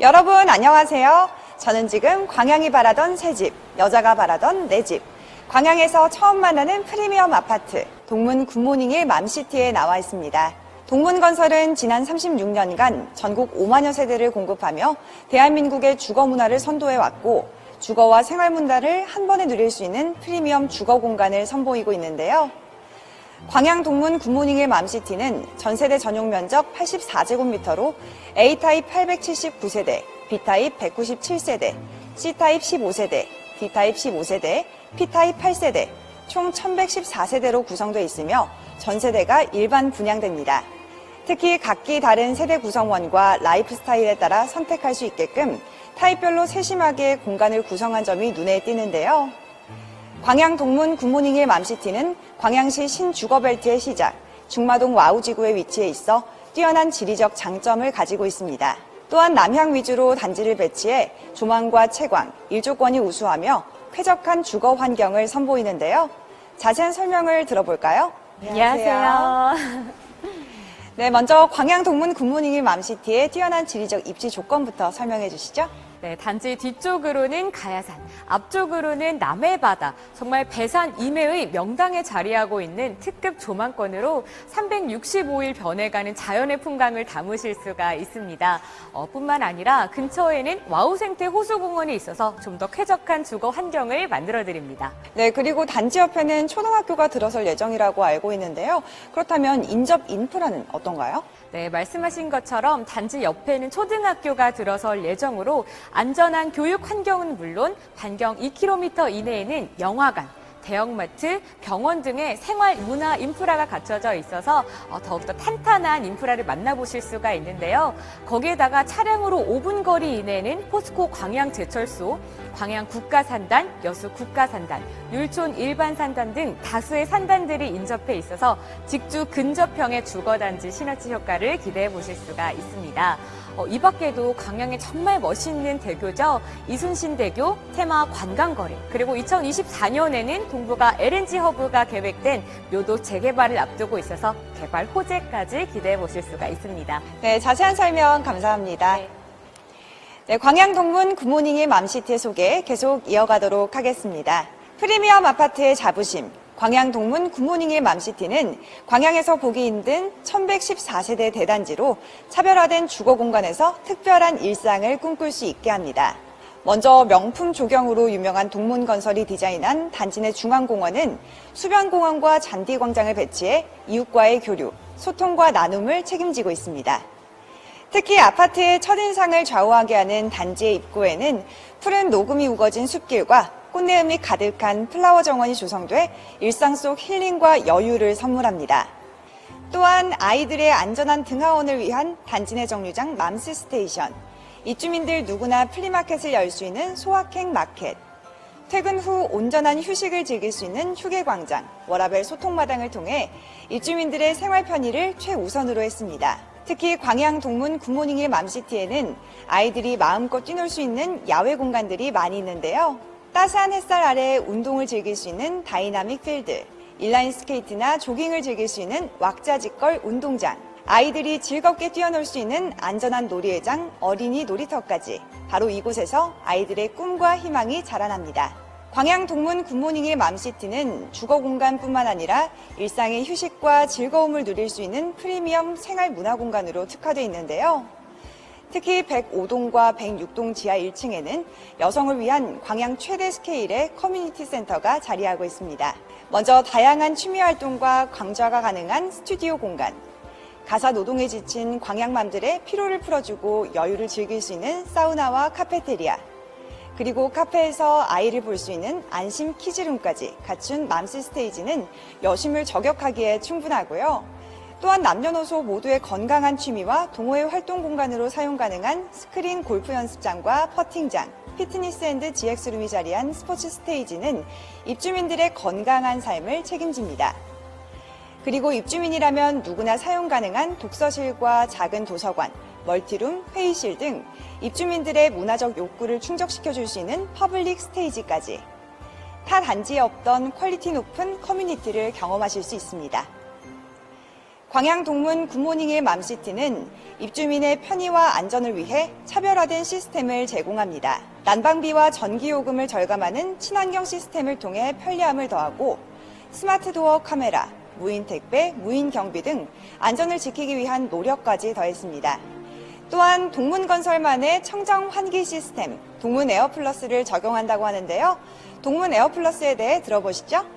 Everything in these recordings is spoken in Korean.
여러분 안녕하세요. 저는 지금 광양이 바라던 새 집, 여자가 바라던 내 집, 광양에서 처음 만나는 프리미엄 아파트 동문 굿모닝일 맘시티에 나와 있습니다. 동문건설은 지난 36년간 전국 5만여 세대를 공급하며 대한민국의 주거 문화를 선도해 왔고 주거와 생활 문화를 한 번에 누릴 수 있는 프리미엄 주거 공간을 선보이고 있는데요. 광양 동문 굿모닝의 맘시티는 전세대 전용 면적 84제곱미터로 A타입 879세대, B타입 197세대, C타입 15세대, D타입 15세대, P타입 8세대, 총 1114세대로 구성되어 있으며 전세대가 일반 분양됩니다. 특히 각기 다른 세대 구성원과 라이프 스타일에 따라 선택할 수 있게끔 타입별로 세심하게 공간을 구성한 점이 눈에 띄는데요. 광양 동문 굿모닝일 맘시티는 광양시 신주거벨트의 시작, 중마동 와우지구에 위치해 있어 뛰어난 지리적 장점을 가지고 있습니다. 또한 남향 위주로 단지를 배치해 조망과 채광, 일조권이 우수하며 쾌적한 주거 환경을 선보이는데요. 자세한 설명을 들어볼까요? 안녕하세요. 네, 먼저 광양 동문 굿모닝일 맘시티의 뛰어난 지리적 입지 조건부터 설명해 주시죠. 네, 단지 뒤쪽으로는 가야산, 앞쪽으로는 남해바다, 정말 배산 이매의 명당에 자리하고 있는 특급 조망권으로 365일 변해가는 자연의 풍광을 담으실 수가 있습니다. 어, 뿐만 아니라 근처에는 와우생태 호수공원이 있어서 좀 더 쾌적한 주거 환경을 만들어 드립니다. 네, 그리고 단지 옆에는 초등학교가 들어설 예정이라고 알고 있는데요. 그렇다면 인접 인프라는 어떤가요? 네, 말씀하신 것처럼 단지 옆에는 초등학교가 들어설 예정으로 안전한 교육 환경은 물론 반경 2km 이내에는 영화관, 대형마트, 병원 등의 생활 문화 인프라가 갖춰져 있어서 어, 더욱더 탄탄한 인프라를 만나보실 수가 있는데요. 거기에다가 차량으로 5분 거리 이내에는 포스코 광양 제철소, 광양 국가산단, 여수 국가산단, 율촌 일반산단 등 다수의 산단들이 인접해 있어서 직주 근접형의 주거단지 시너지 효과를 기대해 보실 수가 있습니다. 어, 이 밖에도 광양에 정말 멋있는 대교죠. 이순신 대교, 테마 관광거리, 그리고 2024년에는 동부가 LNG 허브가 계획된 묘도 재개발을 앞두고 있어서 개발 호재까지 기대해 보실 수가 있습니다. 네, 자세한 설명 감사합니다. 네. 네, 광양동문 굿모닝의 맘시티 소개 계속 이어가도록 하겠습니다. 프리미엄 아파트의 자부심, 광양 동문 굿모닝의 맘시티는 광양에서 보기 힘든 1114세대 대단지로 차별화된 주거 공간에서 특별한 일상을 꿈꿀 수 있게 합니다. 먼저 명품 조경으로 유명한 동문건설이 디자인한 단지 내 중앙공원은 수변공원과 잔디광장을 배치해 이웃과의 교류, 소통과 나눔을 책임지고 있습니다. 특히 아파트의 첫인상을 좌우하게 하는 단지의 입구에는 푸른 녹음이 우거진 숲길과 꽃내음이 가득한 플라워 정원이 조성돼 일상 속 힐링과 여유를 선물합니다. 또한 아이들의 안전한 등하원을 위한 단지 내 정류장 맘스 스테이션, 입주민들 누구나 플리마켓을 열 수 있는 소확행 마켓, 퇴근 후 온전한 휴식을 즐길 수 있는 휴게광장, 워라벨 소통마당을 통해 입주민들의 생활 편의를 최우선으로 했습니다. 특히 광양 동문 굿모닝의 맘시티에는 아이들이 마음껏 뛰놀 수 있는 야외 공간들이 많이 있는데요. 따스한 햇살 아래 운동을 즐길 수 있는 다이나믹 필드, 인라인 스케이트나 조깅을 즐길 수 있는 왁자지껄 운동장, 아이들이 즐겁게 뛰어놀 수 있는 안전한 놀이회장, 어린이 놀이터까지 바로 이곳에서 아이들의 꿈과 희망이 자라납니다. 광양 동문 굿모닝의 맘시티는 주거 공간뿐만 아니라 일상의 휴식과 즐거움을 누릴 수 있는 프리미엄 생활 문화 공간으로 특화되어 있는데요. 특히 105동과 106동 지하 1층에는 여성을 위한 광양 최대 스케일의 커뮤니티 센터가 자리하고 있습니다. 먼저 다양한 취미 활동과 강좌가 가능한 스튜디오 공간, 가사 노동에 지친 광양맘들의 피로를 풀어주고 여유를 즐길 수 있는 사우나와 카페테리아, 그리고 카페에서 아이를 볼 수 있는 안심 키즈룸까지 갖춘 맘스 스테이지는 여심을 저격하기에 충분하고요. 또한 남녀노소 모두의 건강한 취미와 동호회 활동 공간으로 사용 가능한 스크린 골프 연습장과 퍼팅장, 피트니스 앤드 GX룸이 자리한 스포츠 스테이지는 입주민들의 건강한 삶을 책임집니다. 그리고 입주민이라면 누구나 사용 가능한 독서실과 작은 도서관, 멀티룸, 회의실 등 입주민들의 문화적 욕구를 충족시켜 줄 수 있는 퍼블릭 스테이지까지 타 단지에 없던 퀄리티 높은 커뮤니티를 경험하실 수 있습니다. 광양 동문 굿모닝의 맘시티는 입주민의 편의와 안전을 위해 차별화된 시스템을 제공합니다. 난방비와 전기요금을 절감하는 친환경 시스템을 통해 편리함을 더하고 스마트 도어 카메라, 무인 택배, 무인 경비 등 안전을 지키기 위한 노력까지 더했습니다. 또한 동문건설만의 청정 환기 시스템 동문 에어플러스를 적용한다고 하는데요. 동문 에어플러스에 대해 들어보시죠.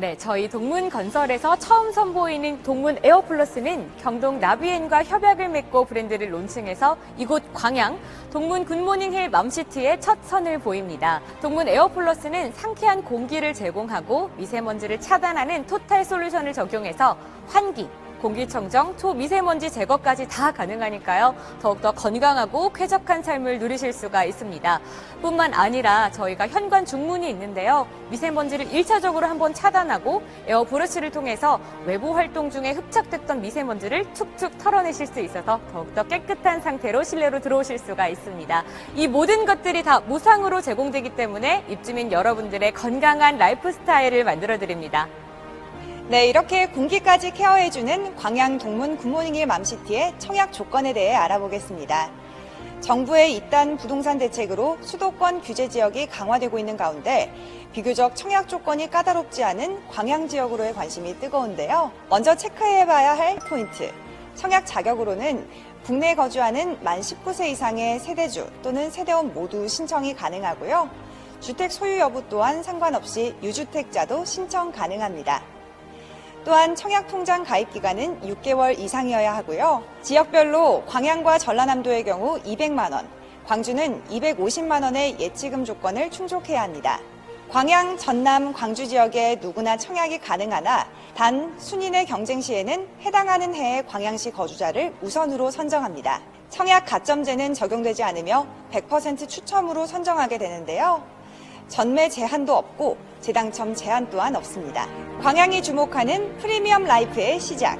네, 저희 동문건설에서 처음 선보이는 동문 에어플러스는 경동 나비엔과 협약을 맺고 브랜드를 론칭해서 이곳 광양 동문 굿모닝 힐 맘시티의 첫 선을 보입니다. 동문 에어플러스는 상쾌한 공기를 제공하고 미세먼지를 차단하는 토탈 솔루션을 적용해서 환기, 공기청정, 초미세먼지 제거까지 다 가능하니까요. 더욱더 건강하고 쾌적한 삶을 누리실 수가 있습니다. 뿐만 아니라 저희가 현관 중문이 있는데요. 미세먼지를 1차적으로 한번 차단하고 에어 브러쉬를 통해서 외부 활동 중에 흡착됐던 미세먼지를 툭툭 털어내실 수 있어서 더욱더 깨끗한 상태로 실내로 들어오실 수가 있습니다. 이 모든 것들이 다 무상으로 제공되기 때문에 입주민 여러분들의 건강한 라이프 스타일을 만들어 드립니다. 네, 이렇게 공기까지 케어해주는 광양 동문 굿모닝의 맘시티의 청약 조건에 대해 알아보겠습니다. 정부의 이딴 부동산 대책으로 수도권 규제 지역이 강화되고 있는 가운데 비교적 청약 조건이 까다롭지 않은 광양 지역으로의 관심이 뜨거운데요. 먼저 체크해봐야 할 포인트. 청약 자격으로는 국내에 거주하는 만 19세 이상의 세대주 또는 세대원 모두 신청이 가능하고요. 주택 소유 여부 또한 상관없이 유주택자도 신청 가능합니다. 또한 청약 통장 가입 기간은 6개월 이상이어야 하고요. 지역별로 광양과 전라남도의 경우 200만 원, 광주는 250만 원의 예치금 조건을 충족해야 합니다. 광양, 전남, 광주 지역에 누구나 청약이 가능하나 단 순인의 경쟁 시에는 해당하는 해의 광양시 거주자를 우선으로 선정합니다. 청약 가점제는 적용되지 않으며 100% 추첨으로 선정하게 되는데요. 전매 제한도 없고 재당첨 제한 또한 없습니다. 광양이 주목하는 프리미엄 라이프의 시작.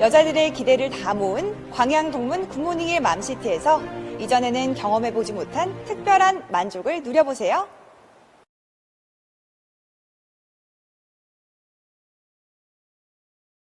여자들의 기대를 다 모은 광양 동문 굿모닝의 맘시티에서 이전에는 경험해보지 못한 특별한 만족을 누려보세요.